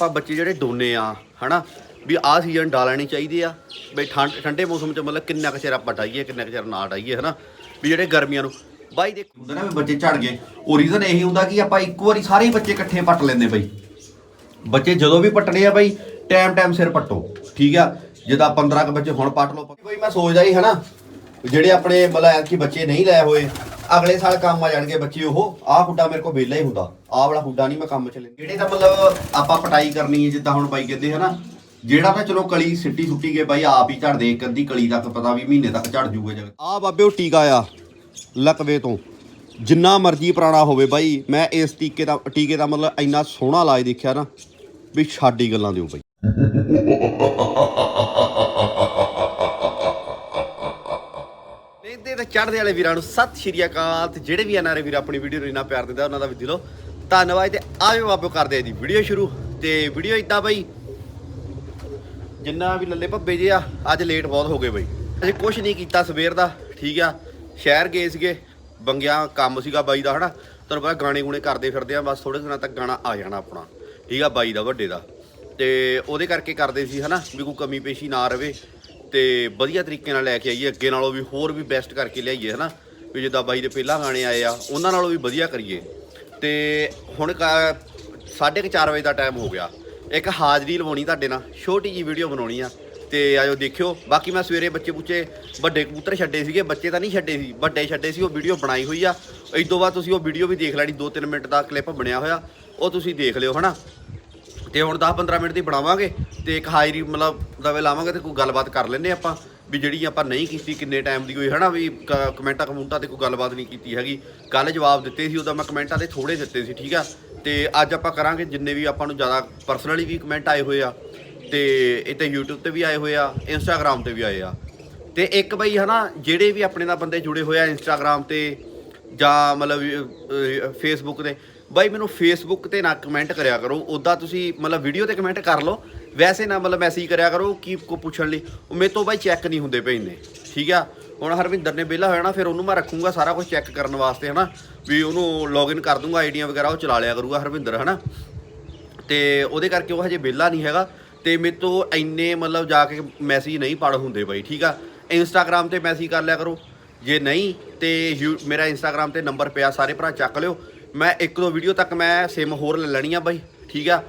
ਆਪਾਂ ਬੱਚੇ ਜਿਹੜੇ ਦੋਨੇ ਆ, ਹਨਾ, ਵੀ ਆਹ ਸੀਜ਼ਨ ਡਾਲਣੇ ਚਾਹੀਦੇ ਆ ਬਈ ਠੰਡ, ਠੰਡੇ ਮੌਸਮ 'ਚ ਮਤਲਬ ਕਿੰਨਾ ਕੁ ਚਿਰ ਆਪਾਂ ਡਾਈਏ ਕਿੰਨਾ ਕੁ ਚਿਰ ਨਾ ਡਾਈਏ ਹਨਾ, ਵੀ ਜਿਹੜੇ ਗਰਮੀਆਂ ਨੂੰ, ਬਾਈ ਦੇਖ ਹੁੰਦਾ ਨਾ ਵੀ ਬੱਚੇ ਝੜ ਗਏ, ਉਹ ਰੀਜ਼ਨ ਇਹੀ ਹੁੰਦਾ ਕਿ ਆਪਾਂ ਇੱਕੋ ਵਾਰੀ ਸਾਰੇ ਹੀ ਬੱਚੇ ਇਕੱਠੇ ਪੱਟ ਲੈਂਦੇ ਬਈ। ਬੱਚੇ ਜਦੋਂ ਵੀ ਪੱਟਣੇ ਆ ਬਈ ਟਾਈਮ ਟਾਈਮ ਸਿਰ ਪੱਟੋ, ਠੀਕ ਆ? ਜਿੱਦਾਂ 15 ਕ ਬੱਚੇ ਹੁਣ ਪੱਟ ਲਓ ਬਈ ਮੈਂ ਸੋਚਦਾ ਹੀ, ਹਨਾ, ਜਿਹੜੇ ਆਪਣੇ ਮਤਲਬ ਐਤਕੀ ਬੱਚੇ ਨਹੀਂ ਲੈ ਹੋਏ, ਅਗਲੇ ਸਾਲ ਕੰਮ ਆ ਜਾਣਗੇ ਬੱਚੇ ਉਹ, ਆਹ ਖੁੱਡਾ ਮੇਰੇ ਕੋਲ ਵਿਹਲਾ ਹੀ ਹੁੰਦਾ। ਆਹ ਵਾਲਾ ਖੁੱਡਾ ਨਹੀਂ ਮੈਂ ਕੰਮ ਚ ਲੈਂਦਾ। ਜਿਹੜੇ ਤਾਂ ਮਤਲਬ ਆਪਾਂ ਪਟਾਈ ਕਰਨੀ ਹੈ, ਜਿੱਦਾਂ ਹੁਣ ਬਾਈ ਕਹਿੰਦੇ ਹਨਾ, ਜਿਹੜਾ ਤਾਂ ਚਲੋ ਕਲੀ ਸਿੱਟੀ ਸੁੱਟੀ ਗਏ, ਬਾਈ ਆਪ ਹੀ ਝੜਦੇ ਇੱਕ ਅੱਧੀ ਕਲੀ ਤੱਕ, ਪਤਾ ਵੀ ਮਹੀਨੇ ਤੱਕ ਝੜ ਜੂਗਾ ਜਗ ਆ ਬਾਬੇ ਉਹ ਟੀਕਾ ਆ, ਲਕਵੇ ਤੋਂ। ਜਿੰਨਾ ਮਰਜ਼ੀ ਪੁਰਾਣਾ ਹੋਵੇ ਬਾਈ, ਮੈਂ ਇਸ ਟੀਕੇ ਦਾ ਟੀਕੇ ਦਾ ਮਤਲਬ ਇੰਨਾ ਸੋਹਣਾ ਇਲਾਜ ਦੇਖਿਆ ਨਾ, ਵੀ ਛਾਡੀ ਗੱਲਾਂ ਦਿਓ ਬਾਈ। ਲੈਂਦੇ ਤੇ ਚੜ੍ਹਦੇ ਵਾਲੇ ਵੀਰਾਂ ਨੂੰ ਸਤਿ ਸ਼੍ਰੀ ਅਕਾਲ, ਤੇ ਜਿਹੜੇ ਵੀ ਐਨਆਰਏ ਵੀਰ ਆਪਣੀ ਵੀਡੀਓ ਨੂੰ ਇੰਨਾ ਪਿਆਰ ਦਿੰਦਾ ਉਹਨਾਂ ਦਾ ਵੀ ਦਿਲੋਂ ਧੰਨਵਾਦ ਤੇ ਆਜੋ ਬਾਬੋ ਕਰਦੇ ਆ ਜੀ ਵੀਡੀਓ ਸ਼ੁਰੂ। ਤੇ ਵੀਡੀਓ ਇਦਾਂ ਬਈ, ਜਿੰਨਾ ਵੀ ਲੱਲੇ ਭੱਬੇ ਜੇ ਆ, ਅੱਜ ਲੇਟ ਬਹੁਤ ਹੋ ਗਏ ਬਈ। ਅਸੀਂ ਕੁਝ ਨਹੀਂ ਕੀਤਾ ਸਵੇਰ ਦਾ, ਠੀਕ ਆ। ਸ਼ਹਿਰ ਗਏ ਸੀਗੇ, ਬੰਗਿਆ ਕੰਮ ਸੀਗਾ ਬਾਈ ਦਾ, ਹਨਾ। ਤੁਹਾਨੂੰ ਪਤਾ ਗਾਣੇ ਗੁਣੇ ਕਰਦੇ ਫਿਰਦੇ ਆ, ਬਸ ਥੋੜੇ ਦਿਨਾਂ ਤੱਕ ਗਾਣਾ ਆ ਜਾਣਾ ਆਪਣਾ, ਠੀਕ ਆ, ਬਾਈ ਦਾ, ਵੱਡੇ ਦਾ। ਤੇ ਉਹਦੇ ਕਰਕੇ ਕਰਦੇ ਸੀ, ਹਨਾ, ਵੀ ਕੋਈ ਕਮੀ ਪੇਸ਼ੀ ਨਾ ਰਵੇ। ਤੇ ਵਧੀਆ ਤਰੀਕੇ ਨਾਲ ਲੈ ਕੇ ਆਈਏ, ਅੱਗੇ ਨਾਲੋਂ ਵੀ ਹੋਰ ਵੀ ਬੈਸਟ ਕਰਕੇ ਲਿਆਈਏ, ਹਨਾ। ਵੀ ਜਿੱਦਾਂ ਬਾਈ ਦੇ ਪਹਿਲਾਂ ਗਾਣੇ ਆਏ ਆ, ਉਹਨਾਂ ਨਾਲੋਂ ਵੀ ਵਧੀਆ ਕਰੀਏ। ਤੇ ਹੁਣ 4:30 ਵਜੇ ਦਾ ਟਾਈਮ ਹੋ ਗਿਆ। ਇੱਕ ਹਾਜ਼ਰੀ ਲਵਾਉਣੀ ਤੁਹਾਡੇ ਨਾਲ, ਛੋਟੀ ਜੀ ਵੀਡੀਓ ਬਣਾਉਣੀ ਆ। ਤੇ ਆਜੋ ਦੇਖਿਓ, ਬਾਕੀ ਮੈਂ ਸਵੇਰੇ ਬੱਚੇ ਬੁੱਚੇ ਵੱਡੇ ਕਬੂਤਰ ਛੱਡੇ ਸੀਗੇ, ਬੱਚੇ ਤਾਂ ਨਹੀਂ ਛੱਡੇ ਸੀ, ਵੱਡੇ ਛੱਡੇ ਸੀ, ਉਹ ਵੀਡੀਓ ਬਣਾਈ ਹੋਈ ਆ। ਇਸ ਤੋਂ ਬਾਅਦ ਤੁਸੀਂ ਉਹ ਵੀਡੀਓ ਵੀ ਦੇਖ ਲੈਣੀ 2-3 ਮਿੰਟ ਦਾ ਕਲਿੱਪ ਬਣਿਆ ਹੋਇਆ, ਉਹ ਤੁਸੀਂ ਦੇਖ ਲਿਓ, ਹਨਾ? ਤੇ ਹੁਣ 10-15 ਮਿੰਟ ਦੀ ਬਣਾਵਾਂਗੇ, ਤੇ ਇੱਕ ਹਾਜ਼ਰੀ ਮਤਲਬ ਦਵੇ ਲਾਵਾਂਗੇ ਤੇ ਕੋਈ ਗੱਲਬਾਤ ਕਰ ਲੈਂਦੇ ਆਪਾਂ। ਵੀ ਜਿਹੜੀ ਆਪਾਂ ਨਹੀਂ ਕੀਤੀ ਕਿੰਨੇ ਟਾਈਮ ਦੀ ਕੋਈ ਹਨਾ ਵੀ ਕ- ਕਮੈਂਟਾਂ ਕਮੂੰਟਾਂ ਤੇ ਕੋਈ ਗੱਲਬਾਤ ਨਹੀਂ ਕੀਤੀ ਹੈਗੀ। ਕੱਲ ਜਵਾਬ ਦਿੱਤੇ ਸੀ ਉਹਦਾ ਮੈਂ ਕਮੈਂਟਾਂ ਤੇ ਥੋੜੇ ਦਿੱਤੇ ਸੀ, ਠੀਕ ਆ? ਤੇ ਅੱਜ ਆਪਾਂ ਕਰਾਂਗੇ, ਜਿੰਨੇ ਵੀ ਆਪਾਂ ਨੂੰ ਜ਼ਿਆਦਾ ਪਰਸਨਲੀ ਵੀ ਕਮੈਂਟ ਆਏ ਹੋਏ ਆ, ਤੇ ਇਹ ਤੇ YouTube ਤੇ ਵੀ ਆਏ ਹੋਏ ਆ, Instagram ਤੇ ਵੀ ਆਏ ਆ। ਤੇ ਇੱਕ ਬਈ, ਹਨਾ, ਜਿਹੜੇ ਵੀ ਆਪਣੇ ਨਾਲ ਬੰਦੇ ਜੁੜੇ ਹੋਏ ਆ Instagram ਤੇ ਜਾਂ ਮਤਲਬ ਫੇਸਬੁੱਕ ਤੇ, ਬਾਈ ਮੈਨੂੰ ਫੇਸਬੁੱਕ ਤੇ ਨਾ ਕਮੈਂਟ ਕਰਿਆ ਕਰੋ ਉਦਾਂ ਤੁਸੀਂ ਮਤਲਬ ਵੀਡੀਓ ਤੇ ਕਮੈਂਟ ਕਰ ਲਓ ਵੈਸੇ ਨਾ ਮਤਲਬ ਮੈਸੇਜ ਕਰਿਆ ਕਰੋ ਕੀ ਕੋ ਪੁੱਛਣ ਲਈ। ਉਹ ਮੇਰੇ ਤੋਂ ਬਾਈ ਚੈੱਕ ਨਹੀਂ ਹੁੰਦੇ ਪਏ ਇੰਨੇ, ਠੀਕ ਆ? ਹੁਣ ਹਰਵਿੰਦਰ ਨੇ ਵਿਹਲਾ ਹੋਇਆ ਨਾ, ਫਿਰ ਉਹਨੂੰ ਮੈਂ ਰੱਖੂੰਗਾ ਸਾਰਾ ਕੁਝ ਚੈੱਕ ਕਰਨ ਵਾਸਤੇ, ਹਨਾ? ਵੀ ਉਹਨੂੰ ਲੌਗਇਨ ਕਰ ਦੂੰਗਾ, ਆਈਡੀਆਂ ਵਗੈਰਾ ਉਹ ਚਲਾ ਲਿਆ ਕਰੂਗਾ ਹਰਵਿੰਦਰ, ਹਨਾ? ਤੇ ਉਹਦੇ ਕਰਕੇ ਉਹ ਹਜੇ ਵਿਹਲਾ ਨਹੀਂ ਹੈਗਾ। ਤੇ ਮੇਰੇ ਤੋਂ ਇੰਨੇ ਮਤਲਬ ਜਾ ਕੇ ਮੈਸੇਜ ਨਹੀਂ ਪੜ ਹੁੰਦੇ ਬਾਈ, ਠੀਕ ਆ? ਇੰਸਟਾਗ੍ਰam ਤੇ ਮੈਸੇਜ ਕਰ ਲਿਆ ਕਰੋ। ਜੇ ਨਹੀਂ, ਤੇ ਮੇਰਾ ਇੰਸਟਾਗ੍ਰam ਤੇ ਨੰਬਰ ਪਿਆ, ਸਾਰੇ ਭਰਾ ਚੱਕ ਲਿਓ। ਮੈਂ ਇੱਕ ਦੋ ਵੀਡੀਓ ਤੱਕ ਮੈਂ ਸਿਮ ਹੋਰ ਲੈ ਲੈਣੀ ਆ ਬਾਈ, ਠੀਕ ਆ?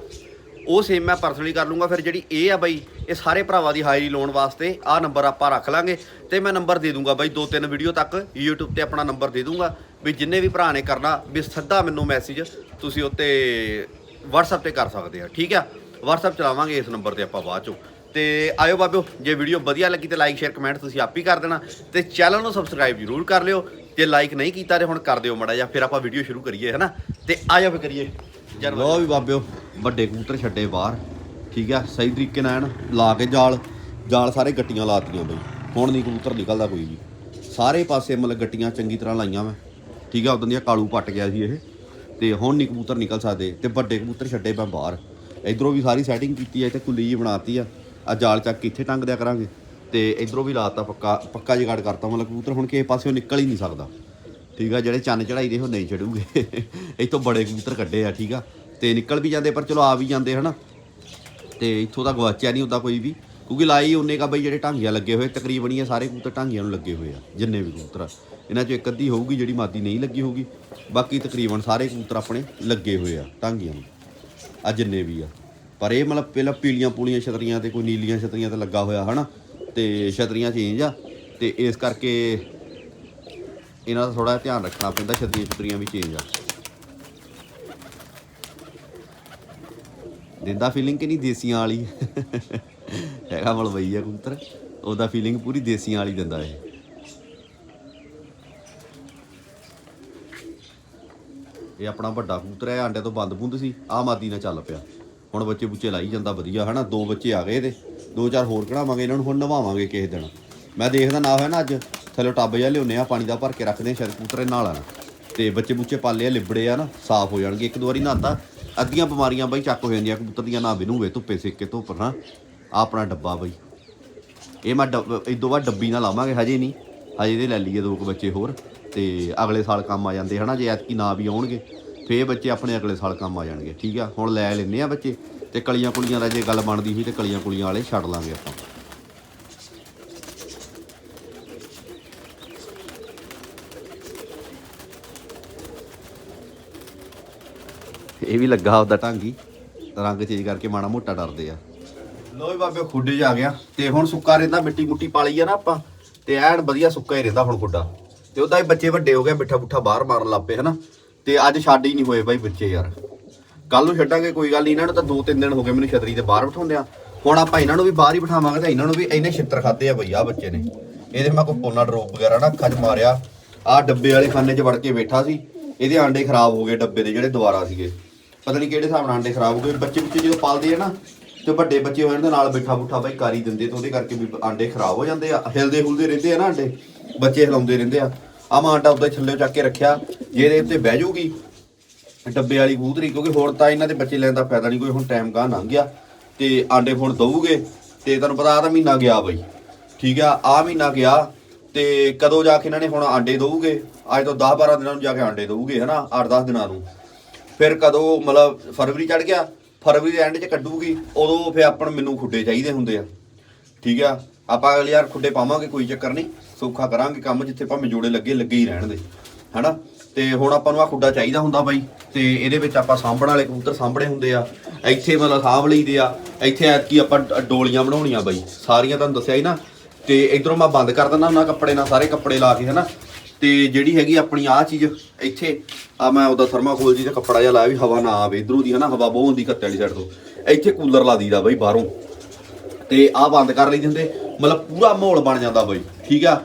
ਉਹ ਸੇਮ ਮੈਂ ਪਰਸਨਲੀ ਕਰ ਲੂੰਗਾ, ਫਿਰ ਜਿਹੜੀ ਇਹ ਆ ਬਾਈ, ਇਹ ਸਾਰੇ ਭਰਾਵਾਂ ਦੀ ਹਾਜ਼ਰੀ ਲਾਉਣ ਵਾਸਤੇ ਆਹ ਨੰਬਰ ਆਪਾਂ ਰੱਖ ਲਾਂਗੇ ਤੇ ਮੈਂ ਨੰਬਰ ਦੇ ਦੂੰਗਾ ਬਾਈ, ਦੋ ਤਿੰਨ ਵੀਡੀਓ ਤੱਕ YouTube ਤੇ ਆਪਣਾ ਨੰਬਰ ਦੇ ਦੂੰਗਾ ਵੀ ਜਿੰਨੇ ਵੀ ਭਰਾ ਨੇ ਕਰਨਾ, ਵੀ ਸਿੱਧਾ ਮੈਨੂੰ ਮੈਸੇਜ ਤੁਸੀਂ ਉੱਤੇ WhatsApp ਤੇ ਕਰ ਸਕਦੇ ਆ, ਠੀਕ ਆ? WhatsApp ਚਲਾਵਾਂਗੇ ਇਸ ਨੰਬਰ ਤੇ ਆਪਾਂ ਬਾਅਦ ਚੋਂ। ਤੇ ਆਇਓ ਬਾਬਿਓ, ਜੇ ਵੀਡੀਓ ਵਧੀਆ ਲੱਗੀ ਤੇ ਲਾਈਕ ਸ਼ੇਅਰ ਕਮੈਂਟ ਤੁਸੀਂ ਆਪ ਹੀ ਕਰ ਦੇਣਾ ਤੇ ਚੈਨਲ ਨੂੰ ਸਬਸਕ੍ਰਾਈਬ ਜ਼ਰੂਰ ਕਰ ਲਿਓ ਜੇ ਲਾਈਕ ਨਹੀਂ ਕੀਤਾ ਤੇ ਹੁਣ ਕਰ ਦਿਓ ਮੜਾ ਜਾਂ ਫਿਰ ਆਪਾਂ ਵੀਡੀਓ ਸ਼ੁਰੂ ਕਰੀਏ, ਹਨਾ? ਤੇ ਆਇਓ ਫਿਰ ਕਰੀਏ। ਲੋ ਵੀ ਬਾਬਿਓ ਵੱਡੇ ਕਬੂਤਰ ਛੱਡੇ ਬਾਹਰ। ਠੀਕ ਆ ਸਹੀ ਤਰੀਕੇ ਨਾਲ ਲਾ ਕੇ ਜਾਲ ਜਾਲ ਸਾਰੇ ਗੱਟੀਆਂ ਲਾਤੀਆਂ ਬਈ। ਹੁਣ ਨਹੀਂ ਕਬੂਤਰ ਨਿਕਲਦਾ ਕੋਈ ਵੀ। ਸਾਰੇ ਪਾਸੇ ਮਤਲਬ ਗੱਟੀਆਂ ਚੰਗੀ ਤਰ੍ਹਾਂ ਲਾਈਆਂ ਮੈਂ ਠੀਕ ਆ ਉਦੋਂ ਦੀਆਂ ਕਾਲੂ ਪੱਟ ਗਿਆ ਸੀ ਇਹ। ਤੇ ਹੁਣ ਨਹੀਂ ਕਬੂਤਰ ਨਿਕਲ ਸਕਦੇ। ਤੇ ਵੱਡੇ ਕਬੂਤਰ ਛੱਡੇ ਮੈਂ ਬਾਹਰ। ਇਧਰੋਂ ਵੀ ਸਾਰੀ ਸੈਟਿੰਗ ਕੀਤੀ ਹੈ ਤੇ ਕੁੱਲੀ ਜੀ ਬਣਾਤੀ ਆ। ਆ ਜਾਲ ਚੱਕ ਕੇ ਇੱਥੇ ਟੰਗ ਦਿਆ ਕਰਾਂਗੇ। ਤੇ ਇਧਰੋਂ ਵੀ ਲਾਤਾ ਪੱਕਾ ਪੱਕਾ ਜਿਗਾੜ ਕਰਤਾ। ਮਤਲਬ ਕਬੂਤਰ ਹੁਣ ਕਿਸੇ ਪਾਸਿਓਂ ਨਿਕਲ ਹੀ ਨਹੀਂ ਸਕਦਾ। ਠੀਕ ਆ, ਜਿਹੜੇ ਚੰਨ ਚੜਾਈ ਦੇ ਉਹ ਨਹੀਂ ਚੜੂਗੇ। ਇੱਥੋਂ ਬੜੇ ਕਬੂਤਰ ਕੱਢੇ ਆ, ਠੀਕ ਆ। ਤੇ ਨਿਕਲ ਵੀ ਜਾਂਦੇ, ਪਰ ਚਲੋ ਆ ਵੀ ਜਾਂਦੇ, ਹਨਾ। ਤੇ ਇੱਥੋਂ ਦਾ ਗਵਾਚਿਆ ਨਹੀਂ ਹੁੰਦਾ ਕੋਈ ਵੀ। ਕਿਉਂਕਿ ਲਾਈ ਉਹਨੇ ਕਾ ਬਈ ਜਿਹੜੇ ਢਾਂਗੀਆਂ ਲੱਗੇ ਹੋਏ, ਤਕਰੀਬਨ ਹੀ ਸਾਰੇ ਕਬੂਤਰ ਢਾਂਗੀਆਂ ਨੂੰ ਲੱਗੇ ਹੋਏ ਆ, ਜਿੰਨੇ ਵੀ ਕਬੂਤਰ ਆ। ਇਹਨਾਂ 'ਚੋਂ ਇੱਕ ਅੱਧੀ ਹੋਊਗੀ, ਜਿਹੜੀ ਮਾਦੀ ਨਹੀਂ ਲੱਗੀ ਹੋਊਗੀ। ਬਾਕੀ ਤਕਰੀਬਨ ਸਾਰੇ ਕਬੂਤਰ ਆਪਣੇ ਲੱਗੇ ਹੋਏ ਆ, ਢਾਂਗੀਆਂ ਨੂੰ। ਆ ਜਿੰਨੇ ਵੀ ਆ। ਪਰ ਇਹ ਮਤਲਬ ਪਹਿਲਾਂ ਪੀਲੀਆਂ ਪੂਲੀਆਂ ਛਤਰੀਆਂ ਤੇ ਕੋਈ ਨੀਲੀਆਂ ਛਤਰੀਆਂ ਤੇ ਲੱਗਾ ਹੋਇਆ, ਹਨਾ। ਤੇ ਛਤਰੀਆਂ ਚੇਂਜ ਆ। ਤੇ ਇਸ ਕਰਕੇ ਇਹਨਾਂ ਦਾ ਥੋੜਾ ਧਿਆਨ ਰੱਖਣਾ ਪੈਂਦਾ, ਛਤਰੀਆਂ ਛਤਰੀਆਂ ਵੀ ਚੇਂਜ ਆ। ਦਿੰਦਾ ਫੀਲਿੰਗ ਕਿ ਨਹੀਂ ਦੇਸੀਆਂ ਵਾਲੀ? ਹੈਗਾ ਮਲਵਈ ਆ ਕਬੂਤਰ। ਉਹਦਾ ਫੀਲਿੰਗ ਪੂਰੀ ਦੇਸੀਆਂ ਵਾਲੀ ਦਿੰਦਾ ਇਹ। ਇਹ ਆਪਣਾ ਵੱਡਾ ਕਬੂਤਰ ਹੈ ਆਂਡੇ ਤੋਂ ਬੰਦ ਬੁੰਦ ਸੀ ਆ ਮਾਦੀ ਨਾਲ ਚੱਲ ਪਿਆ। ਹੁਣ ਬੱਚੇ ਬੁੱਚੇ ਲਾਈ ਜਾਂਦਾ ਵਧੀਆ, ਹਨਾ? ਦੋ ਬੱਚੇ ਆ ਗਏ ਇਹਦੇ। ਦੋ ਚਾਰ ਹੋਰ ਕਢਾਵਾਂਗੇ, ਇਹਨਾਂ ਨੂੰ ਹੁਣ ਨਵਾਵਾਂਗੇ ਕਿਸੇ ਦਿਨ। ਮੈਂ ਦੇਖਦਾ ਨਾ ਹੋਇਆ ਨਾ ਅੱਜ ਥੱਲੇ ਟੱਬ ਜਿਹਾ ਲਿਆਉਂਦੇ ਆ ਪਾਣੀ ਦਾ ਭਰ ਕੇ ਰੱਖਦੇ ਆ ਸ਼ਾਇਦ ਕਬੂਤਰੇ ਨਾਲ ਆ ਨਾ। ਤੇ ਬੱਚੇ ਬੁੱਚੇ ਪਾਲੇ ਆ, ਲਿਬੜੇ ਆ ਨਾ, ਸਾਫ਼ ਹੋ ਜਾਣਗੇ। ਇੱਕ ਦੋ ਵਾਰੀ ਨਹਾਤਾ, ਅੱਧੀਆਂ ਬਿਮਾਰੀਆਂ ਬਈ ਚੱਕ ਹੋ ਜਾਂਦੀਆਂ, ਕਬੂਤਰ ਦੀਆਂ ਨਾ ਬਿਨੂਵੇ ਧੁੱਪੇ ਸੇਕ ਕੇ ਧੁੱਪ ਨਾ ਆਹ ਆਪਣਾ ਡੱਬਾ ਬਈ। ਇਹ ਮੈਂ ਡੱਬ- ਇਦੋਂ ਬਾਅਦ ਡੱਬੀ ਨਾਲ ਲਾਵਾਂਗੇ, ਹਜੇ ਨਹੀਂ। ਹਜੇ ਦੇ ਲੈ ਲਈਏ ਦੋ ਕੁ ਬੱਚੇ ਹੋਰ, ਤੇ ਅਗਲੇ ਸਾਲ ਕੰਮ ਆ ਜਾਂਦੇ, ਹਨਾ, ਜੇ ਐਤਕੀ ਨਾ ਵੀ ਆਉਣਗੇ, ਫੇਰ ਬੱਚੇ ਆਪਣੇ ਅਗਲੇ ਸਾਲ ਕੰਮ ਆ ਜਾਣਗੇ, ਠੀਕ ਆ? ਹੁਣ ਲੈ ਲੈਨੇ ਆ ਬੱਚੇ, ਤੇ ਕਲੀਆਂ ਕੁਲੀਆਂ ਦਾ ਜੇ ਗੱਲ ਬਣਦੀ ਸੀ, ਤੇ ਕਲੀਆਂ ਕੁਲੀਆਂ ਵਾਲੇ ਛੱਡ ਲਾਂਗੇ ਆਪਾਂ। ਇਹ ਵੀ ਲੱਗਾ ਉਹਦਾ ਢਾਂਗੀ। ਰੰਗ ਚੇਂਜ ਕਰਕੇ ਮਾੜਾ ਮੋਟਾ ਡਰਦੇ ਆ। ਲੋ ਬਾਬੇ, ਖੁੱਡੇ 'ਚ ਗਿਆ ਤੇ ਹੁਣ ਸੁੱਕਾ ਰਹਿੰਦਾ, ਮਿੱਟੀ ਮੁੱਟੀ ਪਾਲੀ ਆ ਨਾ ਆਪਾਂ। ਤੇ ਐਨ ਵਧੀਆ ਸੁੱਕਾ ਹੀ ਰਹਿੰਦਾ ਹੁਣ ਖੁੱਡਾ। ਤੇ ਉਹਦਾ ਹੀ ਬੱਚੇ ਵੱਡੇ ਹੋ ਗਏ, ਮਿੱਠਾ ਮੁੱਠਾ ਬਾਹਰ ਮਾਰਨ ਲੱਗ ਪਏ, ਹਨਾ। ਤੇ ਅੱਜ ਛੱਡ ਹੀ ਨਹੀਂ ਹੋਏ ਬਾਈ ਬੱਚੇ ਯਾਰ। ਕੱਲ ਨੂੰ ਛੱਡਾਂਗੇ, ਕੋਈ ਗੱਲ ਨਹੀਂ। ਇਹਨਾਂ ਨੂੰ ਤਾਂ 2-3 ਦਿਨ ਹੋ ਗਏ ਮੈਨੂੰ ਛਤਰੀ ਤੇ ਬਾਹਰ ਬਿਠਾਉਂਦੇ ਆ ਹੁਣ ਆਪਾਂ ਇਹਨਾਂ ਨੂੰ ਵੀ ਬਾਹਰ ਹੀ ਬਿਠਾਵਾਂਗੇ ਤੇ ਇਹਨਾਂ ਨੂੰ ਵੀ ਇੰਨੇ ਛਿੱਤਰ ਖਾਦੇ ਆ ਬਈ ਆ ਬੱਚੇ ਨੇ। ਇਹਦੇ ਮੈਂ ਕੋਈ ਪੋਨਾ ਡਰੋਪ ਵਗੈਰਾ ਨਾ ਅੱਖਾਂ 'ਚ ਮਾਰਿਆ। ਆ ਡੱਬੇ ਵਾਲੇ ਖਾਨੇ 'ਚ ਵੜ ਕੇ ਬੈਠਾ ਸੀ। ਇਹਦੇ ਆਂਡੇ ਖਰਾਬ ਹੋ ਗਏ ਡੱਬੇ ਦੇ ਜਿਹੜੇ ਦੁਬਾਰਾ ਸੀਗੇ। ਪਤਾ ਨਹੀਂ ਕਿਹੜੇ ਹਿਸਾਬ ਨਾਲ ਆਂਡੇ ਖਰਾਬ ਹੋ ਗਏ। ਬੱਚੇ ਬੱਚੇ ਜਦੋਂ ਪਾਲਦੇ ਆ ਨਾ, ਤੇ ਵੱਡੇ ਬੱਚੇ ਹੋ ਜਾਂਦੇ, ਨਾਲ ਬੈਠਾ ਬੁੱਠਾ ਬਾਈ ਕਾਰੀ ਦਿੰਦੇ ਤੇ ਉਹਦੇ ਕਰਕੇ ਵੀ ਆਂਡੇ ਖਰਾਬ ਹੋ ਜਾਂਦੇ ਆ। ਹਿਲਦੇ ਹੁਲਦੇ ਰਹਿੰਦੇ ਆ ਨਾ ਆਂਡੇ, ਬੱਚੇ ਹਿਲਾਉਂਦੇ ਰਹਿੰਦੇ ਆ। ਆ ਮੈਂ ਆਂਡਾ ਉੱਤੇ ਥੱਲੇ ਚੱਕ ਕੇ ਰੱਖਿਆ, ਜੇ ਇਹਦੇ ਉੱਤੇ ਬਹਿ ਜਾਊਗੀ, ਡੱਬੇ ਵਾਲੀ ਕਬੂਤਰੀ, ਕਿਉਂਕਿ ਹੁਣ ਤਾਂ ਇਹਨਾਂ ਦੇ ਬੱਚੇ ਲੈਣ ਦਾ ਫਾਇਦਾ ਨਹੀਂ ਕੋਈ ਹੁਣ ਟਾਈਮ ਗਾਹ ਲੰਘ ਗਿਆ। ਤੇ ਆਂਡੇ ਹੁਣ ਦਊਗੇ, ਤੇ ਤੁਹਾਨੂੰ ਪਤਾ ਆ ਤਾਂ ਮਹੀਨਾ ਗਿਆ ਬਈ। ਠੀਕ ਆ ਆ ਮਹੀਨਾ ਗਿਆ, ਤੇ ਕਦੋਂ ਜਾ ਕੇ ਇਹਨਾਂ ਨੇ ਹੁਣ ਆਂਡੇ ਦਊਗੇ? ਅੱਜ ਤੋਂ 10 12 ਦਿਨਾਂ ਨੂੰ ਜਾ ਕੇ ਆਂਡੇ ਦਊਗੇ, ਹਨਾ? 8-10 ਦਿਨਾਂ ਨੂੰ। ਫਿਰ ਕਦੋਂ ਮਤਲਬ ਫਰਵਰੀ ਚੜ ਗਿਆ, ਫਰਵਰੀ ਦੇ ਐਂਡ 'ਚ ਕੱਢੂਗੀ, ਉਦੋਂ ਫਿਰ ਆਪਾਂ ਨੂੰ ਮੈਨੂੰ ਖੁੱਡੇ ਚਾਹੀਦੇ ਹੁੰਦੇ ਆ। ਠੀਕ ਆ? ਆਪਾਂ ਅਗਲੇ ਯਾਰ ਖੁੱਡੇ ਪਾਵਾਂਗੇ, ਕੋਈ ਚੱਕਰ ਨਹੀਂ, ਸੌਖਾ ਕਰਾਂਗੇ ਕੰਮ ਜਿੱਥੇ ਭਾਵੇਂ ਜੋੜੇ ਲੱਗੇ ਲੱਗੇ ਹੀ ਰਹਿਣ ਦੇ। ਹਨਾ? ਤੇ ਹੁਣ ਆਪਾਂ ਨੂੰ ਆ ਖੁੱਡਾ ਚਾਹੀਦਾ ਹੁੰਦਾ ਬਾਈ, ਤੇ ਇਹਦੇ ਵਿੱਚ ਆਪਾਂ ਸਾਂਭਣ ਵਾਲੇ ਕਬੂਤਰ ਸਾਂਭਣੇ ਹੁੰਦੇ ਆ, ਇੱਥੇ ਮਤਲਬ ਸਾਂਭ ਲਈਦੇ ਆ, ਇੱਥੇ ਐਤਕੀ ਆਪਾਂ ਡੋਲੀਆਂ ਬਣਾਉਣੀਆਂ ਬਾਈ, ਸਾਰੀਆਂ ਤੁਹਾਨੂੰ ਦੱਸਿਆ ਹੀ ਨਾ, ਤੇ ਇਧਰੋਂ ਮੈਂ ਬੰਦ ਕਰ ਦਿੰਦਾ ਉਹਨਾਂ ਕੱਪੜੇ ਨਾਲ, ਸਾਰੇ ਕੱਪੜੇ ਲਾ ਕੇ, ਹਨਾ? ਤੇ ਜਿਹੜੀ ਹੈਗੀ ਆਪਣੀ ਆਹ ਚੀਜ਼ ਇੱਥੇ ਆ ਮੈਂ ਉਹਦਾ ਥਰਮਾਕੋਲ ਜੀ ਦਾ ਕੱਪੜਾ ਜਿਹਾ ਲਾਇਆ ਵੀ ਹਵਾ ਨਾ ਆਵੇ, ਇਧਰੋਂ ਦੀ ਹਨਾ ਹਵਾ ਬਹੁਤ ਹੁੰਦੀ ਕੱਤੇ ਵਾਲੀ ਸਾਈਡ ਤੋਂ। ਇੱਥੇ ਕੂਲਰ ਲਾ ਦੀਦਾ ਬਈ ਬਾਹਰੋਂ। ਤੇ ਆਹ ਬੰਦ ਕਰ ਲਈ ਦਿੰਦੇ, ਮਤਲਬ ਪੂਰਾ ਮਾਹੌਲ ਬਣ ਜਾਂਦਾ ਬਈ, ਠੀਕ ਆ?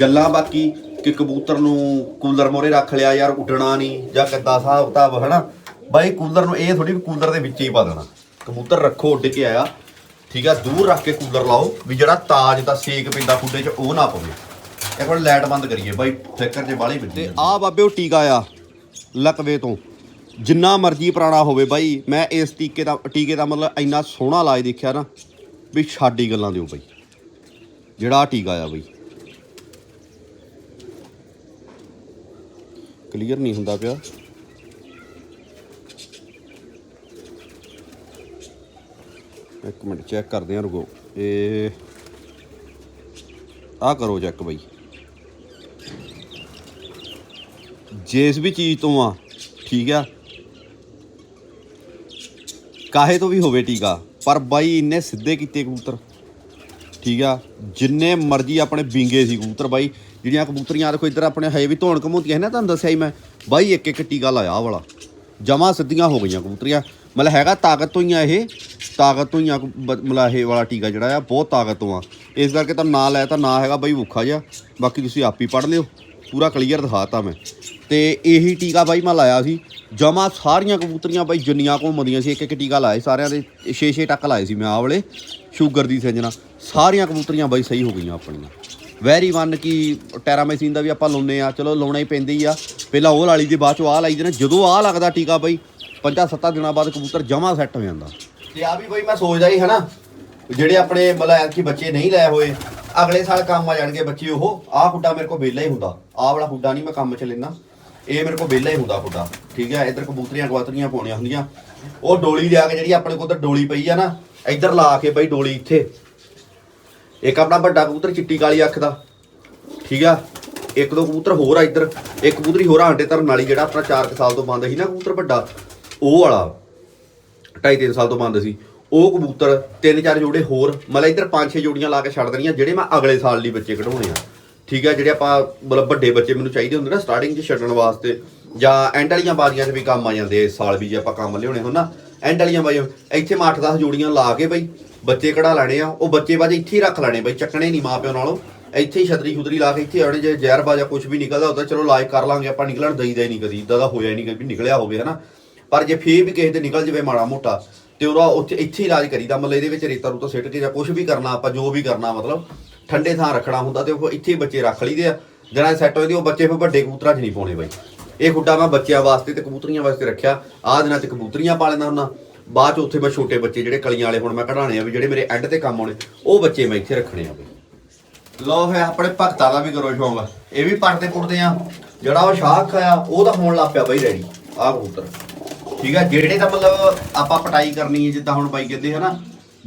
ਗੱਲਾਂ ਬਾਕੀ ਕਿ ਕਬੂਤਰ ਨੂੰ ਕੂਲਰ ਮੋਰੇ ਰੱਖ ਲਿਆ ਯਾਰ, ਉੱਡਣਾ ਨਹੀਂ, ਜਾਂ ਕਿੱਦਾਂ ਹਿਸਾਬ ਕਿਤਾਬ, ਹਨਾ? ਬਾਈ ਕੂਲਰ ਨੂੰ ਇਹ ਥੋੜੀ ਵੀ ਕੂਲਰ ਦੇ ਵਿੱਚ ਹੀ ਪਾ ਦੇਣਾ। ਕਬੂਤਰ ਰੱਖੋ, ਉੱਡ ਕੇ ਆਇਆ। ਠੀਕ ਆ? ਦੂਰ ਰੱਖ ਕੇ ਕੂਲਰ ਲਾਓ, ਵੀ ਜਿਹੜਾ ਤਾਜ ਦਾ ਸੇਕ ਪੈਂਦਾ ਖੁੱਡੇ 'ਚ, ਉਹ ਨਾ ਪਵੇ। ਇੱਕ ਵਾਰ ਲਾਈਟ ਬੰਦ ਕਰੀਏ ਬਾਈ ਫਲਿੱਕਰ 'ਚ ਬਾਹਲੀ ਵੱਜੀ ਤੇ ਆ ਬਾਬੇ ਉਹ ਟੀਕਾ ਆ ਲਕਵੇ ਤੋਂ। ਜਿੰਨਾ ਮਰਜ਼ੀ ਪੁਰਾਣਾ ਹੋਵੇ ਬਾਈ ਮੈਂ ਇਸ ਟੀਕੇ ਦਾ ਟੀਕੇ ਦਾ ਮਤਲਬ ਇੰਨਾ ਸੋਹਣਾ ਇਲਾਜ ਦੇਖਿਆ ਨਾ ਵੀ ਛਾਡੀ ਗੱਲਾਂ ਦਿਓ ਬਾਈ। ਜਿਹੜਾ ਟੀਕਾ ਆ ਬਾਈ। ਕਲੀਅਰ ਨਹੀਂ ਹੁੰਦਾ ਪਿਆ। ਇੱਕ ਮਿੰਟ ਚੈੱਕ ਕਰਦੇ ਹਾਂ ਰੁਕੋ। ਇਹ ਆ ਕਰੋ ਚੈੱਕ ਬਾਈ। ਜਿਸ ਵੀ ਚੀਜ਼ ਤੋਂ ਆ, ਠੀਕ ਆ। ਕਾਹੇ ਤੋਂ ਵੀ ਹੋਵੇ ਟੀਕਾ, ਪਰ ਬਾਈ ਇੰਨੇ ਸਿੱਧੇ ਕੀਤੇ ਕਬੂਤਰ, ਠੀਕ ਆ। ਜਿੰਨੇ ਮਰਜ਼ੀ ਆਪਣੇ ਵਿੰਗੇ ਸੀ ਕਬੂਤਰ ਬਾਈ, ਜਿਹੜੀਆਂ ਕਬੂਤਰੀਆਂ ਦੇਖੋ ਇੱਧਰ ਆਪਣੇ ਹਜੇ ਵੀ ਧੌਣ ਘਮੂਤੀਆਂ ਸੀ ਨਾ, ਤੁਹਾਨੂੰ ਦੱਸਿਆ ਹੀ ਮੈਂ। ਬਾਈ ਇੱਕ ਇੱਕ ਟੀਕਾ ਲਾਇਆ ਆਹ ਵਾਲਾ। ਜਮਾ ਸਿੱਧੀਆਂ ਹੋ ਗਈਆਂ ਕਬੂਤਰੀਆਂ। ਮਤਲਬ ਹੈਗਾ ਤਾਕਤ ਤੋਂ ਹੀ ਆ ਇਹ, ਤਾਕਤ ਤੋਂ ਹੀ ਆ ਮਤਲਬ ਇਹ ਵਾਲਾ ਟੀਕਾ ਜਿਹੜਾ ਆ, ਬਹੁਤ ਤਾਕਤ ਤੋਂ ਆ। ਇਸ ਕਰਕੇ ਤਾਂ ਨਾਂ ਲੈ ਤਾਂ ਨਾਂ ਹੈਗਾ ਬਾਈ ਭੁੱਖਾ ਜਿਹਾ। ਬਾਕੀ ਤੁਸੀਂ ਆਪ ਹੀ ਪੜ੍ਹ ਲਿਓ, ਪੂਰਾ ਕਲੀਅਰ ਦਿਖਾਤਾ ਮੈਂ। ਤੇ ਇਹੀ ਟੀਕਾ ਬਾਈ ਮੈਂ ਲਾਇਆ ਸੀ। ਜਮਾ ਸਾਰੀਆਂ ਕਬੂਤਰੀਆਂ ਬਾਈ ਜਿੰਨੀਆਂ ਘੁੰਮਦੀਆਂ ਸੀ ਇੱਕ ਇੱਕ ਟੀਕਾ ਲਾਏ ਸਾਰਿਆਂ ਦੇ 6-6 ਟੱਕ ਲਾਏ ਸੀ ਮੈਂ ਆਹ ਵਾਲੇ, ਸ਼ੂਗਰ ਦੀ ਸਿੰਜਣਾ ਸਾਰੀਆਂ ਕਬੂਤਰੀਆਂ ਬਾਈ ਸਹੀ ਹੋ ਗਈਆਂ ਆਪਣੀਆਂ। ਵੈਰੀ ਵਨ ਕੀ ਟੈਰਾਮਾਈਸਿਨ ਦਾ ਵੀ ਆਪਾਂ ਲਾਉਨੇ ਆ ਚਲੋ ਲਾਉਣਾ ਹੀ ਪੈਂਦਾ ਹੀ ਆ। ਪਹਿਲਾਂ ਉਹ ਲਾਲੀ ਦੇ ਬਾਅਦ ਚੋਂ ਆਹ ਲਾਈ ਦੇਣਾ ਜਦੋਂ ਆਹ ਲੱਗਦਾ ਟੀਕਾ ਬਾਈ ਪੰਜਾਂ ਸੱਤਾਂ ਦਿਨਾਂ ਬਾਅਦ ਕਬੂਤਰ ਜਮਾ ਸੈੱਟ ਹੋ ਜਾਂਦਾ। ਤੇ ਆ ਵੀ ਬਾਈ ਮੈਂ ਸੋਚਦਾ ਹੀ ਹਨਾ, ਜਿਹੜੇ ਆਪਣੇ ਮਤਲਬ ਐਤਕੀ ਬੱਚੇ ਨਹੀਂ ਲਏ ਹੋਏ, ਅਗਲੇ ਸਾਲ ਕੰਮ ਆ ਜਾਣਗੇ ਬੱਚੇ ਉਹ, ਆਹ ਖੁੱਡਾ ਮੇਰੇ ਕੋਲ ਵਿਹਲਾ ਹੀ ਹੁੰਦਾ। ਆਹ ਵਾਲਾ ਖੁੱਡਾ ਨਹੀਂ ਮੈਂ ਕੰਮ 'ਚ ਲੈਣਾ ਇਹ ਮੇਰੇ ਕੋਲ ਵਿਹਲਾ ਹੀ ਹੁੰਦਾ ਖੁੱਡਾ ਠੀਕ ਹੈ? ਇੱਧਰ ਕਬੂਤਰੀਆਂ ਕਵਾਤਰੀਆਂ ਪਾਉਣੀਆਂ ਹੁੰਦੀਆਂ। ਉਹ ਡੋਲੀ ਲਿਆ ਕੇ ਜਿਹੜੀ ਆਪਣੇ ਕੋਲ ਉੱਧਰ ਡੋਲੀ ਪਈ ਆ ਨਾ, ਇੱਧਰ ਲਾ ਕੇ ਬਈ ਡੋਲੀ ਇੱਥੇ। ਇੱਕ ਆਪਣਾ ਵੱਡਾ ਕਬੂਤਰ ਚਿੱਟੀ ਕਾਲੀ ਅੱਖ ਦਾ, ਠੀਕ ਆ? ਇੱਕ ਦੋ ਕਬੂਤਰ ਹੋਰ ਆ ਇੱਧਰ। ਇੱਕ ਕਬੂਤਰੀ ਹੋਰ ਆ ਆਂਡੇ ਧਰਨ ਵਾਲੀ ਜਿਹੜਾ ਆਪਣਾ 4 ਸਾਲ ਤੋਂ ਬੰਦ ਸੀ ਨਾ ਕਬੂਤਰ ਵੱਡਾ, ਉਹ ਵਾਲਾ, ਢਾਈ ਤਿੰਨ ਸਾਲ ਤੋਂ ਬੰਦ ਸੀ। ਉਹ ਕਬੂਤਰ ਤਿੰਨ ਚਾਰ ਜੋੜੇ ਹੋਰ, ਮਤਲਬ ਇੱਧਰ ਪੰਜ ਛੇ ਜੋੜੀਆਂ ਲਾ ਕੇ ਛੱਡ ਦੇਣੀਆਂ, ਜਿਹੜੇ ਮੈਂ ਅਗਲੇ ਸਾਲ ਲਈ ਬੱਚੇ ਕਢਾਉਣੇ ਆ। ਠੀਕ ਹੈ ਜਿਹੜੇ ਆਪਾਂ ਮਤਲਬ ਵੱਡੇ ਬੱਚੇ ਮੈਨੂੰ ਚਾਹੀਦੇ ਹੁੰਦੇ ਨਾ ਸਟਾਰਟਿੰਗ 'ਚ ਛੱਡਣ ਵਾਸਤੇ, ਜਾਂ ਐਂਡ ਵਾਲੀਆਂ ਬਾਜ਼ੀਆਂ 'ਚ ਵੀ ਕੰਮ ਆ ਜਾਂਦੇ ਇਸ ਸਾਲ ਵੀ ਜੇ ਆਪਾਂ ਕੰਮ ਲਿਆਉਣੇ ਹੋਣ ਨਾ ਐਂਡ ਵਾਲੀਆਂ ਬਾਜ਼ੀਆਂ, ਇੱਥੇ ਮੈਂ 8-10 ਜੋੜੀਆਂ ਲਾ ਕੇ ਬਈ ਬੱਚੇ ਕਢਾ ਲੈਣੇ ਆ, ਉਹ ਬੱਚੇ ਬਾਜੇ ਇੱਥੇ ਹੀ ਰੱਖ ਲੈਣੇ ਬਈ, ਚੱਕਣੇ ਨਹੀਂ ਮਾਪਿਓ ਨਾਲੋਂ, ਇੱਥੇ ਹੀ ਛਤਰੀ ਖੁਦਰੀ ਲਾ ਕੇ ਇੱਥੇ ਆਉਣੇ, ਜੇ ਜ਼ਹਿਰ ਬਾਜਾ ਕੁਝ ਵੀ ਨਿਕਲਦਾ ਹੁੰਦਾ, ਚਲੋ ਇਲਾਜ ਕਰ ਲਾਂਗੇ, ਆਪਾਂ ਨਿਕਲਣ ਦਈਦਾ ਹੀ ਨਹੀਂ ਕਦੀ ਇਦਾਂ ਦਾ ਹੋਇਆ ਹੀ ਨਹੀਂ ਕਦੀ ਨਿਕਲਿਆ ਹੋਵੇ ਹਨਾ, ਪਰ ਜੇ ਫੇਰ ਵੀ ਕਿਸੇ ਦੇ ਨਿਕਲ ਜਵੇ ਮਾੜਾ ਮੋਟਾ, ਤੇ ਉਹਦਾ ਉੱਥੇ ਇੱਥੇ ਇਲਾਜ ਕਰੀਦਾ ਮਤਲਬ ਇਹਦੇ ਵਿੱਚ ਰੇਤਾ ਰੂਤਾ ਸਿੱਟ ਕੇ ਜਾਂ ਕੁਝ ਵੀ ਕਰਨਾ, ਆਪਾਂ ਜੋ ਵੀ ਕਰਨਾ ਮਤਲਬ ਠੰਡੇ ਥਾਂ ਰੱਖਣਾ ਹੁੰਦਾ ਤੇ ਉਹ ਇੱਥੇ ਬੱਚੇ ਰੱਖ ਲਈਦੇ ਆ। ਜਿਹੜਾ ਸੈੱਟ ਹੋਏ ਦੀ, ਉਹ ਬੱਚੇ ਫਿਰ ਵੱਡੇ ਕਬੂਤਰਾਂ 'ਚ ਨਹੀਂ ਪਾਉਣੇ ਬਾਈ। ਇਹ ਖੁੱਡਾ ਮੈਂ ਬੱਚਿਆਂ ਵਾਸਤੇ ਤੇ ਕਬੂਤਰੀਆਂ ਵਾਸਤੇ ਰੱਖਿਆ। ਆਹ ਦਿਨਾਂ 'ਚ ਕਬੂਤਰੀਆਂ ਪਾ ਲੈਂਦਾ ਹੁੰਦਾ। ਬਾਅਦ 'ਚ ਉੱਥੇ ਮੈਂ ਛੋਟੇ ਬੱਚੇ ਜਿਹੜੇ ਕਲੀਆਂ ਵਾਲੇ ਹੁਣ ਮੈਂ ਕਢਾਣੇ ਆ ਵੀ ਜਿਹੜੇ ਮੇਰੇ ਐਂਡ ਤੇ ਕੰਮ ਆਉਣੇ, ਉਹ ਬੱਚੇ ਮੈਂ ਇੱਥੇ ਰੱਖਣੇ ਆ ਬਈ। ਲੋ ਫੇ ਆਪਣੇ ਭਗਤਾਂ ਦਾ ਵੀ ਕਰੋ ਸ਼ੌਂਕ। ਇਹ ਵੀ ਪੜਦੇ ਪੁੱਟਦੇ ਆ। ਜਿਹੜਾ ਉਹ ਸ਼ਾਖ ਆ, ਉਹ ਤਾਂ ਹੋਣ ਲੱਗ ਪਿਆ ਬਈ ਰੈਡੀ। ਆਹ ਕਬੂਤਰ। ਠੀਕ ਆ, ਜਿਹੜੇ ਤਾਂ ਮਤਲਬ ਆਪਾਂ ਪਟਾਈ ਕਰਨੀ ਹੈ, ਜਿੱਦਾਂ ਹੁਣ ਬਾਈ ਕਹਿੰਦੇ ਹਨਾ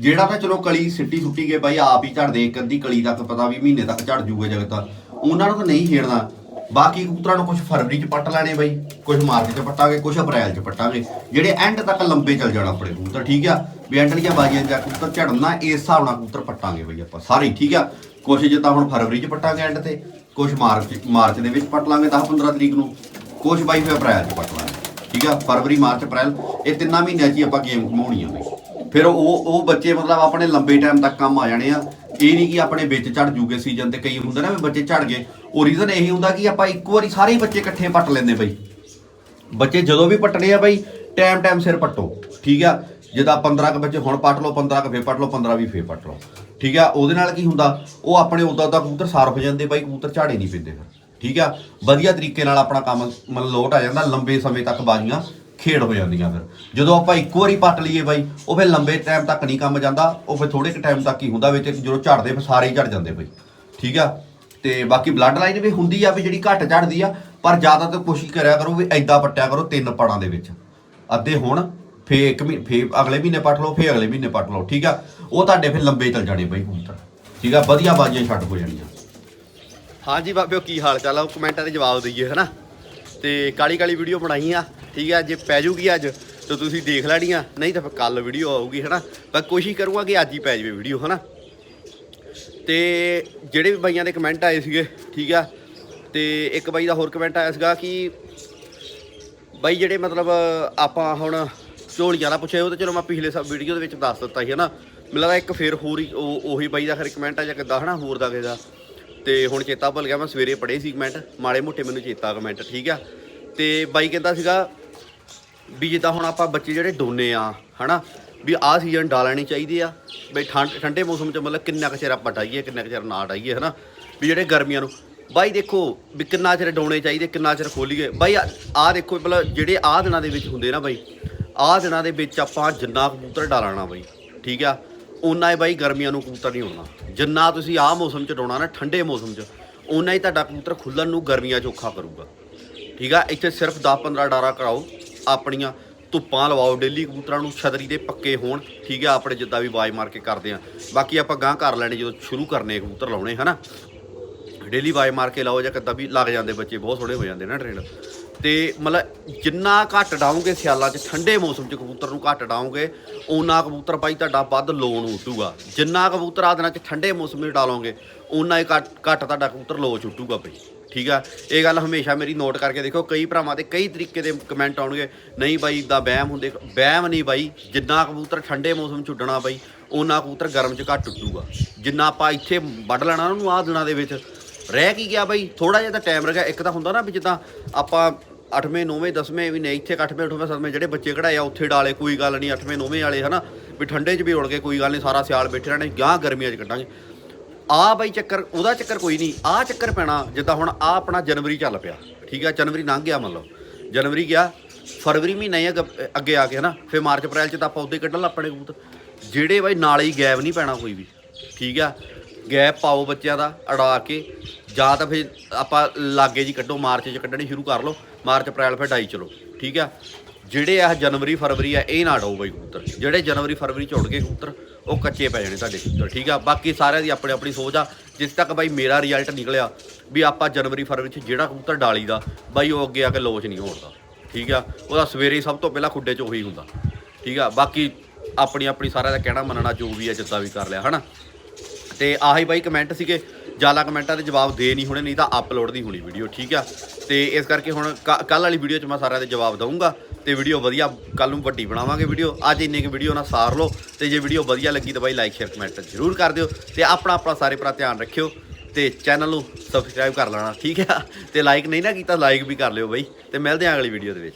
ਜਿਹੜਾ ਤਾਂ ਚਲੋ ਕਲੀ ਸਿੱਟੀ ਸੁੱਟੀ ਗਏ ਬਾਈ, ਆਪ ਹੀ ਝੜਦੇ ਇੱਕ ਅੱਧੀ ਕਲੀ ਤੱਕ, ਪਤਾ ਵੀ ਮਹੀਨੇ ਤੱਕ ਝੜ ਜੂਗਾ ਜਗਤਾ। ਉਹਨਾਂ ਨੂੰ ਤਾਂ ਨਹੀਂ ਛੇੜਨਾ। ਬਾਕੀ ਕਬੂਤਰਾਂ ਨੂੰ ਕੁਝ ਫਰਵਰੀ ਚ ਪੱਟ ਲੈਣੇ ਬਾਈ ਕੁਝ ਮਾਰਚ ਚ ਪੱਟਾਂਗੇ ਕੁਝ ਅਪ੍ਰੈਲ ਚ ਪੱਟਾਂਗੇ। ਜਿਹੜੇ ਐਂਡ ਤੱਕ ਲੰਬੇ ਚੱਲ ਜਾਣਾ ਆਪਣੇ ਕਬੂਤਰ, ਠੀਕ ਆ? ਵੀ ਐਂਡ ਵਾਲੀਆਂ ਬਾਜੀਆਂ ਜਾਂ ਕਬੂਤਰ ਝੜਨਾ ਇਸ ਹਿਸਾਬ ਨਾਲ ਕਬੂਤਰ ਪੱਟਾਂਗੇ ਬਾਈ ਆਪਾਂ ਸਾਰੇ, ਠੀਕ ਆ? ਕੁਝ ਜਿੱਦਾਂ ਹੁਣ ਫਰਵਰੀ ਚ ਪੱਟਾਂਗੇ ਐਂਡ ਤੇ ਕੁਝ ਮਾਰਚ ਮਾਰਚ ਦੇ ਵਿੱਚ ਪੱਟ ਲਾਂਗੇ 10 15 ਤਰੀਕ ਨੂੰ। ਕੁਝ ਬਾਈ ਫਿਰ ਅਪ੍ਰੈਲ ਚ ਪੱਟ ਲਾਂਗੇ, ਠੀਕ ਆ? ਫਰਵਰੀ, ਮਾਰਚ, ਅਪ੍ਰੈਲ, ਇਹ ਤਿੰਨਾਂ ਮਹੀਨਿਆਂ 'ਚ ਹੀ ਆਪਾਂ ਗੇਮ ਘਮਾਉਣੀ ਆ ਬਈ ਫਿਰ ਉਹ ਉਹ ਬੱਚੇ ਮਤਲਬ ਆਪਣੇ ਲੰਬੇ ਟਾਈਮ ਤੱਕ ਕੰਮ ਆ ਜਾਣੇ ਆ। ਇਹ ਨਹੀਂ ਕਿ ਆਪਣੇ ਵਿੱਚ ਝੜ ਜੂਗੇ ਸੀਜ਼ਨ ਤੇ ਕਈ ਹੁੰਦੇ ਨਾ ਵੀ ਬੱਚੇ ਝੜ ਗਏ। ਉਹ ਰੀਜ਼ਨ ਇਹੀ ਹੁੰਦਾ ਕਿ ਆਪਾਂ ਇੱਕੋ ਵਾਰੀ ਸਾਰੇ ਹੀ ਬੱਚੇ ਇਕੱਠੇ ਪੱਟ ਲੈਂਦੇ ਬਈ। ਬੱਚੇ ਜਦੋਂ ਵੀ ਪੱਟਣੇ ਆ ਬਈ ਟਾਈਮ ਟਾਈਮ ਸਿਰ ਪੱਟੋ, ਠੀਕ ਆ? ਜਿੱਦਾਂ 15 ਕ ਬੱਚੇ ਹੁਣ ਪੱਟ ਲਓ 15 ਕ ਫੇਰ ਪੱਟ ਲਓ 15 ਵੀ ਫੇਰ ਪੱਟ ਲਓ, ਠੀਕ ਆ? ਉਹਦੇ ਨਾਲ ਕੀ ਹੁੰਦਾ? ਉਹ ਆਪਣੇ ਉਦਾਂ ਦਾ ਕਬੂਤਰ ਸਾਰਫ ਜਾਂਦੇ ਬਾਈ, ਕਬੂਤਰ ਝਾੜੇ ਨਹੀਂ ਪੈਂਦੇ ਫਿਰ, ਠੀਕ ਆ? ਵਧੀਆ ਤਰੀਕੇ ਨਾਲ ਆਪਣਾ ਕੰਮ ਮਤਲਬ ਲੋਟ ਆ ਜਾਂਦਾ, ਲੰਬੇ ਸਮੇਂ ਤੱਕ ਬਾਜ਼ੀਆਂ। ਖੇਡ ਹੋ ਜਾਂਦੀਆਂ ਫਿਰ। ਜਦੋਂ ਆਪਾਂ ਇੱਕੋ ਵਾਰੀ ਪੱਟ ਲਈਏ ਬਾਈ, ਉਹ ਫਿਰ ਲੰਬੇ ਟਾਈਮ ਤੱਕ ਨਹੀਂ ਕੰਮ ਜਾਂਦਾ, ਉਹ ਫਿਰ ਥੋੜੇ ਕੁ ਟਾਈਮ ਤੱਕ ਹੀ ਹੁੰਦਾ ਵਿੱਚ ਜਦੋਂ ਝੜਦੇ ਫਿਰ ਸਾਰੇ ਹੀ ਝੜ ਜਾਂਦੇ ਬਈ। ਠੀਕ ਆ? ਤੇ ਬਾਕੀ ਬਲੱਡ ਲਾਈਨ ਵੀ ਹੁੰਦੀ ਆ ਵੀ ਜਿਹੜੀ ਘੱਟ ਝੜਦੀ ਆ, ਪਰ ਜ਼ਿਆਦਾਤਰ ਕੋਸ਼ਿਸ਼ ਕਰਿਆ ਕਰੋ ਵੀ ਐਦਾਂ ਪੱਟਿਆ ਕਰੋ ਤਿੰਨ ਪੜਾਂ ਦੇ ਵਿੱਚ। ਅੱਧੇ ਹੁਣ ਫੇ ਇੱਕ ਮਹੀਨੇ ਫੇ ਅਗਲੇ ਮਹੀਨੇ ਪੱਟ ਲਓ ਫੇ ਅਗਲੇ ਮਹੀਨੇ ਪੱਟ ਲਓ, ਠੀਕ ਆ? ਉਹ ਤੁਹਾਡੇ ਫਿਰ ਲੰਬੇ ਚੱਲ ਜਾਣੇ ਬਈ ਹੁਣ ਤਾਂ। ਠੀਕ ਆ? ਵਧੀਆ ਬਾਜ਼ੀਆਂ ਛੱਡ ਹੋ ਜਾਣੀਆਂ। ਹਾਂਜੀ ਬਾਬਿਓ, ਕੀ ਹਾਲ ਚਾਲ ਆ? ਉਹ ਕਮੈਂਟਾਂ ਦੇ ਜਵਾਬ ਦਈਏ, ਹਨਾ? ਤੇ ਕਾਲੀ ਕਾਲੀ ਵੀਡੀਓ ਬਣਾਈ ਆ। ਠੀਕ ਆ, ਜੇ ਪੈ ਜੂਗੀ ਅੱਜ, ਤਾਂ ਤੁਸੀਂ ਦੇਖ ਲੈਣੀਆਂ। ਨਹੀਂ ਤਾਂ ਫਿਰ ਕੱਲ ਵੀਡੀਓ ਆਊਗੀ, ਹਨਾ? ਪਰ ਕੋਸ਼ਿਸ਼ ਕਰੂੰਗਾ ਕਿ ਅੱਜ ਹੀ ਪੈ ਜਾਵੇ ਵੀਡੀਓ ਹਨਾ? ਤੇ ਜਿਹੜੇ ਵੀ ਬਾਈਆਂ ਦੇ ਕਮੈਂਟ ਆਏ ਸੀਗੇ, ਠੀਕ ਆ, ਤੇ ਇੱਕ ਬਾਈ ਦਾ ਹੋਰ ਕਮੈਂਟ ਆਇਆ ਸੀਗਾ ਕਿ ਬਾਈ ਜਿਹੜੇ ਮਤਲਬ ਆਪਾਂ ਹੁਣ ਝੋਲੀਆਂ ਦਾ ਪੁੱਛਿਆ, ਉਹ ਤਾਂ ਚਲੋ ਮੈਂ ਪਿਛਲੇ ਸਭ ਵੀਡੀਓ ਦੇ ਵਿੱਚ ਦੱਸ ਦਿੱਤਾ ਸੀ, ਹਨਾ? ਮੈਨੂੰ ਲੱਗਦਾ ਇੱਕ ਫੇਰ ਹੋਰ ਹੀ, ਉਹ, ਉਹੀ ਬਾਈ ਦਾ ਖਰੇ ਕਮੈਂਟ ਆ ਜਾਂ ਕਿੱਦਾਂ, ਹਨਾ? ਹੋਰ ਦਾ ਕਿਸੇ ਦਾ। ਤੇ ਹੁਣ ਚੇਤਾ ਭੁੱਲ ਗਿਆ, ਮੈਂ ਸਵੇਰੇ ਪੜ੍ਹੇ ਸੀ ਕਮੈਂਟ ਮਾੜੇ ਮੋਟੇ ਮੈਨੂੰ ਚੇਤਾ ਕਮੈਂਟ ਠੀਕ ਆ। ਤੇ ਬਾਈ ਕਹਿੰਦਾ ਸੀਗਾ ਵੀ ਜਿੱਦਾਂ ਹੁਣ ਆਪਾਂ ਬੱਚੇ ਜਿਹੜੇ ਦੋਨੇ ਆ, ਹਨਾ, ਵੀ ਆਹ ਸੀਜ਼ਨ ਡਾਲਣੇ ਚਾਹੀਦੇ ਆ ਬਈ ਠੰਡ, ਠੰਡੇ ਮੌਸਮ ਚ ਮਤਲਬ ਕਿੰਨਾ ਕੁ ਚਿਰ ਆਪਾਂ ਡਾਈਏ ਕਿੰਨਾ ਕੁ ਚਿਰ ਨਾ ਡਾਈਏ ਹਨਾ, ਵੀ ਜਿਹੜੇ ਗਰਮੀਆਂ ਨੂੰ। ਬਾਈ ਦੇਖੋ, ਵੀ ਕਿੰਨਾ ਚਿਰ ਡਾਉਣੇ ਚਾਹੀਦੇ, ਕਿੰਨਾ ਚਿਰ ਖੋਲੀਏ। ਬਾਈ ਆਹ ਦੇਖੋ, ਮਤਲਬ ਜਿਹੜੇ ਆਹ ਦਿਨਾਂ ਦੇ ਵਿੱਚ ਹੁੰਦੇ ਨਾ ਬਾਈ, ਆਹ ਦਿਨਾਂ ਦੇ ਵਿੱਚ ਆਪਾਂ ਜਿੰਨਾ ਕਬੂਤਰ ਡਾਲਣਾ ਬਾਈ, ਠੀਕ ਆ? ਉਨਾ ਹੀ ਬਾਈ ਗਰਮੀਆਂ ਨੂੰ ਕਬੂਤਰ ਨਹੀਂ ਹੋਣਾ। ਜਿੰਨਾ ਤੁਸੀਂ ਆਹ ਮੌਸਮ ਚ ਡਾਉਣਾ ਨਾ, ਠੰਡੇ ਮੌਸਮ ਚ ਉਨਾ ਹੀ ਤੁਹਾਡਾ ਕਬੂਤਰ ਖੁੱਲਣ ਨੂੰ ਗਰਮੀਆਂ ਚ ਔਖਾ ਕਰੂਗਾ। ਠੀਕ ਆ? ਇੱਥੇ ਸਿਰਫ 10-15 ਡਾਰਾ ਕਰਾਓ। ਆਪਣੀਆਂ ਧੁੱਪਾਂ ਲਵਾਓ, ਡੇਲੀ ਕਬੂਤਰਾਂ ਨੂੰ ਛਤਰੀ ਦੇ ਪੱਕੇ ਹੋਣ, ਠੀਕ ਆ ਆਪਣੇ ਜਿੱਦਾਂ ਵੀ ਆਵਾਜ਼ ਮਾਰ ਕੇ ਕਰਦੇ ਆ ਬਾਕੀ ਆਪਾਂ ਗਾਂ ਕਰ ਲੈਣੇ ਜਦੋਂ ਸ਼ੁਰੂ ਕਰਨੇ ਕਬੂਤਰ ਲਾਉਣੇ, ਹਨਾ? ਡੇਲੀ ਵਾਜ ਮਾਰ ਕੇ ਲਾਓ ਜਾਂ ਕਿੱਦਾਂ ਵੀ ਲੱਗ ਜਾਂਦੇ ਬੱਚੇ, ਬਹੁਤ ਸੋਹਣੇ ਹੋ ਜਾਂਦੇ ਨਾ ਟ੍ਰੇਨ ਤੇ ਮਤਲਬ ਜਿੰਨਾ ਘੱਟ ਡਾਉਂਗੇ ਸਿਆਲਾਂ 'ਚ, ਠੰਡੇ ਮੌਸਮ 'ਚ ਕਬੂਤਰ ਨੂੰ ਘੱਟ ਡਾਉਂਗੇ ਉਨਾ ਕਬੂਤਰ ਭਾਈ ਤੁਹਾਡਾ ਵੱਧ ਲੋਨ ਉੱਟੂਗਾ ਜਿੰਨਾ ਕਬੂਤਰ ਆ ਦਿਨਾਂ 'ਚ ਠੰਡੇ ਮੌਸਮ 'ਚ ਡਾਲੋਗੇ, ਓਨਾ ਹੀ ਘੱਟ ਘੱਟ ਤੁਹਾਡਾ ਕਬੂਤਰ ਲੋ ਛੁੱਟੂਗਾ ਭਾਈ ਠੀਕ ਆ? ਇਹ ਗੱਲ ਹਮੇਸ਼ਾ ਮੇਰੀ ਨੋਟ ਕਰਕੇ ਦੇਖੋ, ਕਈ ਭਰਾਵਾਂ ਦੇ ਕਈ ਤਰੀਕੇ ਦੇ ਕਮੈਂਟ ਆਉਣਗੇ। ਨਹੀਂ ਬਾਈ ਇਦਾਂ ਵਹਿਮ ਹੁੰਦੇ, ਵਹਿਮ ਨਹੀਂ ਬਾਈ, ਜਿੰਨਾ ਕਬੂਤਰ ਠੰਡੇ ਮੌਸਮ 'ਚ ਉੱਡਣਾ ਬਾਈ, ਓਨਾ ਕਬੂਤਰ ਗਰਮ 'ਚ ਘੱਟ ਉੱਡੂਗਾ। ਜਿੰਨਾ ਆਪਾਂ ਇੱਥੇ ਵੱਢ ਲੈਣਾ ਉਹਨੂੰ ਆਹ ਦਿਨਾਂ ਦੇ ਵਿੱਚ। ਰਹਿ ਕੀ ਗਿਆ ਬਾਈ? ਥੋੜਾ ਜਿਹਾ ਤਾਂ ਟਾਈਮ ਰਹਿ ਗਿਆ ਇੱਕ ਤਾਂ ਹੁੰਦਾ ਨਾ ਵੀ ਜਿੱਦਾਂ ਆਪਾਂ 8ਵੇਂ 9ਵੇਂ 10ਵੇਂ ਵੀ ਨਹੀਂ, ਇੱਥੇ 8ਵੇਂ 8ਵੇਂ 7ਵੇਂ ਜਿਹੜੇ ਬੱਚੇ ਕਢਾਏ ਆ, ਉੱਥੇ ਡਾਲੇ, ਕੋਈ ਗੱਲ ਨਹੀਂ 8ਵੇਂ 9ਵੇਂ ਵਾਲੇ ਹਨਾ, ਵੀ ਠੰਡੇ 'ਚ ਵੀ ਉੜ ਗਏ, ਕੋਈ ਗੱਲ ਨਹੀਂ, ਸਾਰਾ ਸਿਆਲ ਬੈਠੇ ਰਹਿਣੇ ਗਾਂ ਗਰਮੀਆਂ 'ਚ ਕੱਢਾਂਗੇ। ਆ ਬਾਈ ਚੱਕਰ, ਉਹਦਾ ਚੱਕਰ ਕੋਈ ਨਹੀਂ। ਆ ਚੱਕਰ ਪੈਣਾ, ਜਿੱਦਾਂ ਹੁਣ ਆ ਆਪਣਾ ਜਨਵਰੀ ਚੱਲ ਪਿਆ। ਠੀਕ ਆ, ਜਨਵਰੀ ਲੰਘ ਗਿਆ ਮੰਨ ਲਓ। ਜਨਵਰੀ ਗਿਆ, ਫਰਵਰੀ ਮਹੀਨਾ ਹੀ ਅੱਗ- ਅੱਗੇ ਆ ਕੇ ਨਾ ਫਿਰ ਮਾਰਚ, ਅਪ੍ਰੈਲ 'ਚ ਤਾਂ ਆਪਾਂ ਉਹਦੇ ਕੱਢਣ ਲੱਪਣੇ ਕਬੂਤਰ ਜਿਹੜੇ ਬਾਈ ਨਾਲ ਹੀ ਗੈਪ ਨਹੀਂ ਪੈਣਾ ਕੋਈ ਵੀ। ਠੀਕ ਆ? ਗੈਪ ਪਾਓ ਬੱਚਿਆਂ ਦਾ, ਅੜਾ ਕੇ। ਜਾਂ ਤਾਂ ਫਿਰ ਆਪਾਂ ਲਾਗੇ ਜੀ ਕੱਢੋ, ਮਾਰਚ 'ਚ ਕੱਢਣੀ ਸ਼ੁਰੂ ਕਰ ਲਓ। ਮਾਰਚ, ਅਪ੍ਰੈਲ, ਫਿਰ ਡਾਈ ਚਲੋ। ਠੀਕ ਆ? ਜਿਹੜੇ ਆ ਜਨਵਰੀ ਫਰਵਰੀ ਆ, ਇਹ ਨਾ ਡਾਓ ਬਾਈ ਕਬੂਤਰ। ਜਿਹੜੇ ਜਨਵਰੀ ਫਰਵਰੀ ਚ ਉੱਡ ਗਏ ਕਬੂਤਰ, ਉਹ ਕੱਚੇ ਪੈ ਜਾਣੇ ਤੁਹਾਡੇ ਕਬੂਤਰ, ਠੀਕ ਆ? ਬਾਕੀ ਸਾਰਿਆਂ ਦੀ ਆਪਣੀ ਆਪਣੀ ਸੋਚ ਆ। ਜਿਸ ਤੱਕ ਬਾਈ ਮੇਰਾ ਰਿਜ਼ਲਟ ਨਿਕਲਿਆ ਵੀ ਆਪਾਂ ਜਨਵਰੀ ਫਰਵਰੀ ਚ ਜਿਹੜਾ ਕਬੂਤਰ ਡਾਲੀ ਦਾ, ਬਾਈ ਉਹ ਅੱਗੇ ਆ ਕੇ ਲੋਚ ਨਹੀਂ ਹੋਣਦਾ ਠੀਕ ਆ? ਉਹਦਾ ਸਵੇਰੇ ਸਭ ਤੋਂ ਪਹਿਲਾਂ ਖੁੱਡੇ 'ਚ ਉਹੀ ਹੁੰਦਾ, ਠੀਕ ਆ? ਬਾਕੀ ਆਪਣੀ ਆਪਣੀ ਸਾਰਿਆਂ ਦਾ ਕਹਿਣਾ ਮੰਨਣਾ ਜੋ ਵੀ ਆ, ਜਿੱਦਾਂ ਵੀ ਕਰ ਲਿਆ, ਹਨਾ? ਤੇ ਆਹੀ ਬਾਈ ਕਮੈਂਟ ਸੀਗੇ, ਜ਼ਿਆਦਾ ਕਮੈਂਟਾਂ ਦੇ ਜਵਾਬ ਦੇ ਨਹੀਂ ਹੋਣੇ, ਨਹੀਂ ਤਾਂ ਅਪਲੋਡ ਦੀ ਹੋਣੀ ਵੀਡੀਓ ਠੀਕ ਆ? ਤੇ ਇਸ ਕਰਕੇ ਹੁਣ ਕੱਲ ਵਾਲੀ ਵੀਡੀਓ 'ਚ ਮੈਂ ਸਾਰਿਆਂ ਦੇ ਜਵਾਬ ਦਊਂਗਾ। ਤੇ ਵੀਡੀਓ ਵਧੀਆ ਕੱਲ ਨੂੰ ਵੱਡੀ ਬਣਾਵਾਂਗੇ ਵੀਡੀਓ ਅੱਜ ਇੰਨੇ ਕੁ ਵੀਡੀਓ ਨਾਲ ਸਾਰ ਲਓ ਤੇ ਜੇ ਵੀਡੀਓ ਵਧੀਆ ਲੱਗੀ ਤਾਂ ਬਾਈ ਲਾਈਕ ਸ਼ੇਅਰ ਕਮੈਂਟ ਜ਼ਰੂਰ ਕਰ ਦਿਓ ਤੇ ਆਪਣਾ ਆਪਣਾ ਸਾਰੇ ਭਰਾ ਧਿਆਨ ਰੱਖਿਓ ਤੇ ਚੈਨਲ ਨੂੰ ਸਬਸਕ੍ਰਾਈਬ ਕਰ ਲੈਣਾ, ਠੀਕ ਆ? ਤੇ ਲਾਈਕ ਨਹੀਂ ਨਾ ਕੀਤਾ ਲਾਈਕ ਵੀ ਕਰ ਲਿਓ ਬਾਈ ਤੇ ਮਿਲਦੇ ਆਂ ਅਗਲੀ ਵੀਡੀਓ ਦੇ ਵਿੱਚ।